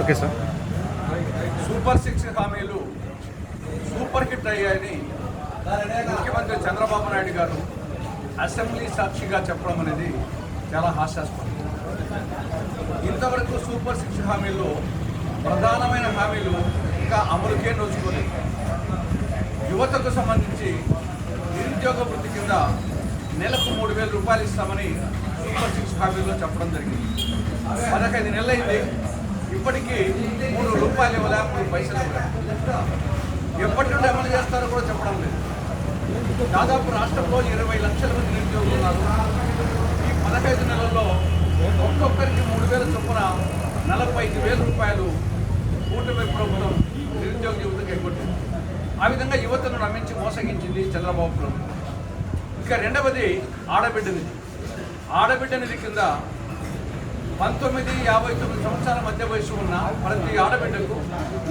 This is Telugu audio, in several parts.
Okay sir. సూపర్ సిక్స్ హామీలు సూపర్ హిట్ అయ్యాయని ముఖ్యమంత్రి చంద్రబాబు నాయుడు గారు అసెంబ్లీ సాక్షిగా చెప్పడం అనేది చాలా హాస్యాస్పదం. ఇంతవరకు సూపర్ సిక్స్ హామీల్లో ప్రధానమైన హామీలు ఇంకా అమలుకే నోచుకోలేదు. యువతకు సంబంధించి నిరుద్యోగ వృత్తి కింద నెలకు మూడు వేల రూపాయలు ఇస్తామని సూపర్ సిక్స్ హామీల్లో చెప్పడం జరిగింది. పదహైదు నెలలైంది. ఇప్పటికీ మూడు రూపాయలు ఇవ్వలే మూడు పైసలు ఇవ్వలే ఎప్పటి నుండి అమలు చేస్తారో కూడా చెప్పడం లేదు. దాదాపు రాష్ట్రంలో ఇరవై లక్షల మంది నిరుద్యోగులు ఉన్నారు. ఈ పదహైదు నెలల్లో ఒక్కొక్కరికి మూడు వేల చొప్పున నలభై ఐదు వేల రూపాయలు కూటమి ప్రభుత్వం నిరుద్యోగ యువతకు ఎగ్గొట్టింది. ఆ విధంగా యువతను నమ్మించి మోసగించింది చంద్రబాబు ప్రభుత్వం. ఇక రెండవది ఆడబిడ్డ నిధి. ఆడబిడ్డ నిధి కింద పంతొమ్మిది యాభై తొమ్మిది సంవత్సరాల మధ్య వయసు ఉన్న ప్రతి ఆడబిడ్డకు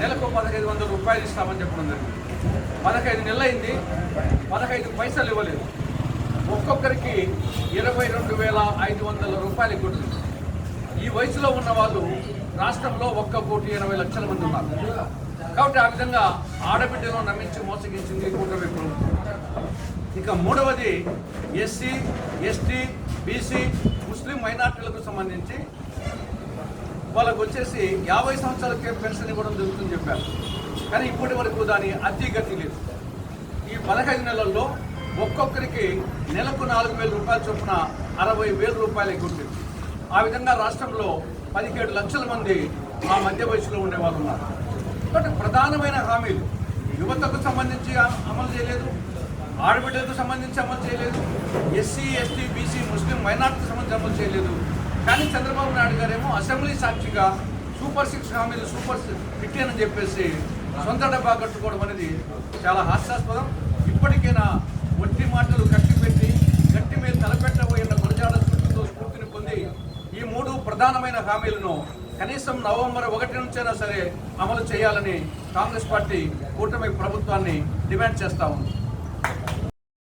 నెలకు పదహైదు వందల రూపాయలు ఇస్తామని చెప్పడం జరిగింది. పదహైదు నెలలైంది పదహైదు పైసలు ఇవ్వలేదు. ఒక్కొక్కరికి ఇరవై రెండు వేల ఐదు వందల రూపాయలు కొట్టింది ఈ వయసులో ఉన్న వాళ్ళు రాష్ట్రంలో ఒక్క కోటి ఎనభై లక్షల మంది ఉన్నారు. కాబట్టి ఆ విధంగా ఆడబిడ్డను నమ్మించి మోసగించింది కూటమి ప్రభుత్వం. ఇక మూడవది ఎస్సీ ఎస్టీ బీసీ ముస్లిం మైనార్టీలకు సంబంధించి వాళ్ళకు వచ్చేసి యాభై సంవత్సరాలకే పెన్షన్ ఇవ్వడం జరుగుతుందని చెప్పారు. కానీ ఇప్పటి వరకు దాని అతిగతి లేదు. ఈ పదహైదు నెలల్లో ఒక్కొక్కరికి నెలకు నాలుగు వేల రూపాయల చొప్పున అరవై వేల రూపాయలు ఎక్కువ ఆ విధంగా రాష్ట్రంలో పదిహేడు లక్షల మంది ఆ మధ్య వయసులో ఉండే వాళ్ళు ఉన్నారు. కాబట్టి ప్రధానమైన హామీలు యువతకు సంబంధించి అమలు చేయలేదు. ఆడబిడ్డలకు సంబంధించి అమలు చేయలేదు. ఎస్సీ ఎస్టీ బీసీ ముస్లిం మైనార్టీకి సంబంధించి అమలు చేయలేదు. కానీ చంద్రబాబు నాయుడు గారేమో అసెంబ్లీ సాక్షిగా సూపర్ సిక్స్ హామీలు సూపర్ ఫిఫ్టీ అని చెప్పేసి సొంత డబ్బా కట్టుకోవడం అనేది చాలా హాస్యాస్పదం. ఇప్పటికైనా ఒట్టి మాటలు కట్టిపెట్టి గట్టి మీద తలపెట్టబోయిన గురజాడ స్ఫూర్తితో స్ఫూర్తిని పొంది ఈ మూడు ప్రధానమైన హామీలను కనీసం నవంబర్ ఒకటి నుంచైనా సరే అమలు చేయాలని కాంగ్రెస్ పార్టీ కూటమి ప్రభుత్వాన్ని డిమాండ్ చేస్తా ఉంది.